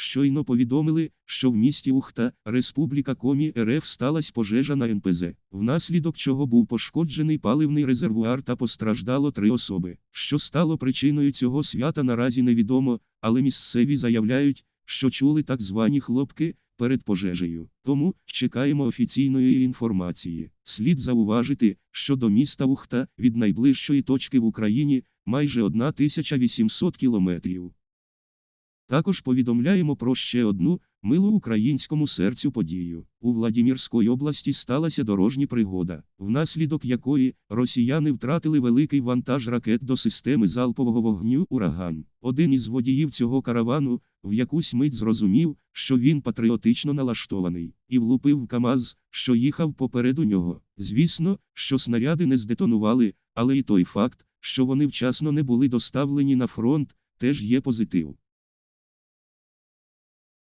щойно повідомили, що в місті Ухта, Республіка Комі РФ сталася пожежа на НПЗ, внаслідок чого був пошкоджений паливний резервуар та постраждало три особи. Що стало причиною цього свята наразі невідомо, але місцеві заявляють, що чули так звані хлопки перед пожежею. Тому чекаємо офіційної інформації. Слід зауважити, що до міста Ухта від найближчої точки в Україні майже 1800 кілометрів. Також повідомляємо про ще одну милу українському серцю подію. У Владімірській області сталася дорожня пригода, внаслідок якої росіяни втратили великий вантаж ракет до системи залпового вогню Ураган. Один із водіїв цього каравану в якусь мить зрозумів, що він патріотично налаштований, і влупив в КАМАЗ, що їхав попереду нього. Звісно, що снаряди не здетонували, але і той факт, що вони вчасно не були доставлені на фронт, теж є позитив.